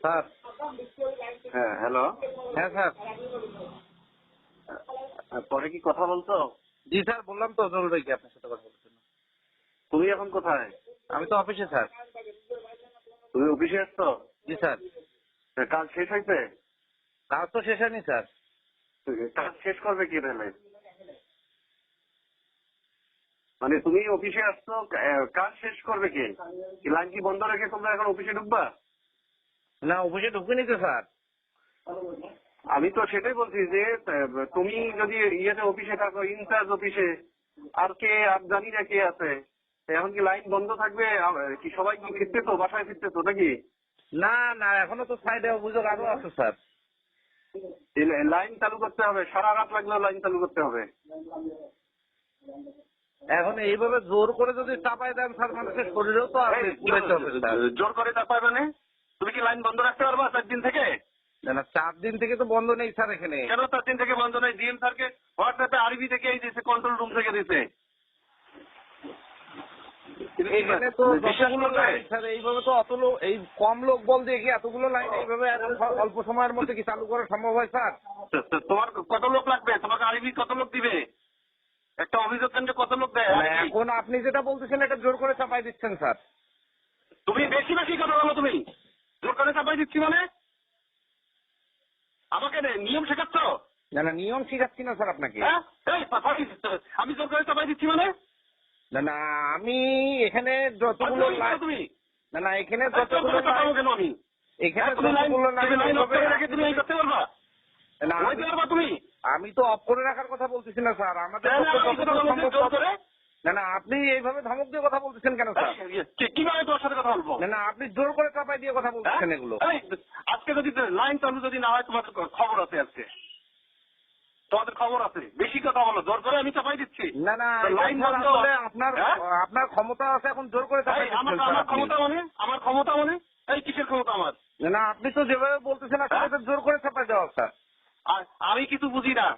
Sir. হ্যাঁ hello. হ্যাঁ sir. পরে কি কথা বলতো? জি স্যার বললাম তো জরুরি ভাইকে আপনার সাথে কথা জন্য। তুমি এখন কোথায়? আমি তো অফিসে স্যার। তুমি অফিসে আসছো জি স্যার। কাজ শেষ হয়েছে? কাজ তো শেষ হয়নি স্যার। কাজ শেষ করবে কি তাহলে? মানে তুমি অফিসে আসছো কাজ শেষ করবে কে? কি লাইন কি বন্ধ রেখে তোমরা এখন অফিসে ঢুকবা? না অফিসে ঢুকিনি তো স্যার। আমি তো সেটাই বলছি যে তুমি যদি ইয়েতে অফিসে থাকো ইনচার্জ অফিসে আর কে আর জানি না কে আছে এখন কি লাইন বন্ধ থাকবে? কি সবাই কি ফিরতে তো বাসায় ফিরতে তো নাকি? না না এখনও তো সাইডে অভিযোগ আরও আছে স্যার। লাইন চালু করতে হবে সারা রাত লাগলেও লাইন চালু করতে হবে। এখন এইভাবে জোর করে যদি চাপাই দেন স্যার মানুষের শরীরেও তো আছে জোর করে চাপায় মানে? তুমি কি লাইন বন্ধ রাখতে পারবা চার দিন থেকে? না, না চার দিন থেকে তো বন্ধ নেই স্যার এখানে। কেন চার দিন থেকে বন্ধ নেই? ডিএম স্যারকে হোয়াটসঅ্যাপে আরবি থেকে এই দিয়েছে কন্ট্রোল রুম থেকে দিতে এখানে তো বিশ্বাস যতগুলো করবে? লাইন স্যার এইভাবে তো অত লোক এই কম লোক বল দিয়ে কি এতগুলো লাইন এইভাবে অল্প সময়ের মধ্যে কি চালু করা সম্ভব হয় স্যার? তো- তো তোমার কত লোক লাগবে? তোমাকে আরবি কত লোক দিবে? একটা অভিযোগ কেন্দ্রে কত লোক দেয়? মানে এখন আপনি যেটা বলতেছেন এটা জোর করে চাপাই দিচ্ছেন স্যার। তুমি বেশি বেশি কথা বলো তুমি। করে চাপাই দিচ্ছি মানে? আমাকে নিয়ম শেখাচ্ছ? না না নিয়ম শিখাচ্ছি না স্যার আপনাকে। হ্যাঁ? আমি করে চাপাই দিচ্ছি মানে? না না আমি এখানে যতগুলো করো লাইন তুমি? না না এখানে যতগুলো চাপাবো কেন আমি? এখানে হ্যাঁ, যতগুলো তুমি করতে পারবা? না তুমি? আমি তো অফ করে রাখার কথা বলতেছি না স্যার। আমাদের না না আপনি এইভাবে ধমক দিয়ে কথা বলতেছেন কেন স্যার? কীভাবে তোর সাথে কথা বলব? না না আপনি জোর করে চাপাই দিয়ে কথা বলতেছেন হ্যাঁ? এগুলো। আজকে যদি লাইন চালু যদি না হয় তোমাদের খবর আছে আজকে। তোমাদের খবর আছে। বেশি কথা বলো জোর করে আমি চাপাই দিচ্ছি। না না লাইন বন্ধ। আসলে আপনার হ্যাঁ? আপনার ক্ষমতা আছে এখন জোর করে চাপাই আমার ক্ষমতা মানে? আমার ক্ষমতা মানে? এই কিসের ক্ষমতা আমার? না না আপনি তো যেভাবে বলতেছেন আসলে হ্যাঁ? জোর করে চাপাই দেওয়া স্যার। আমি কিছু বুঝি না।